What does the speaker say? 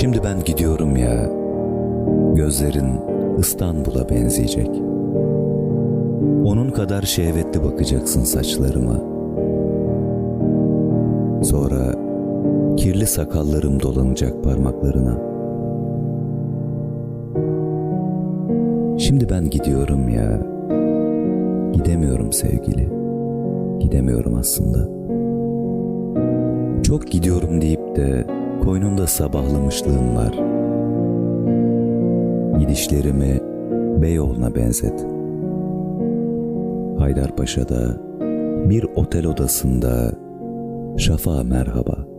Şimdi ben gidiyorum ya. Gözlerin İstanbul'a benzeyecek. Onun kadar şehvetli bakacaksın saçlarıma. Sonra kirli sakallarım dolanacak parmaklarına. Şimdi ben gidiyorum ya. Gidemiyorum sevgili. Gidemiyorum aslında. Çok gidiyorum deyip de koynumda sabahlamışlığım var. Gidişlerimi Beyoğlu'na benzet. Haydarpaşa'da bir otel odasında şafağa merhaba.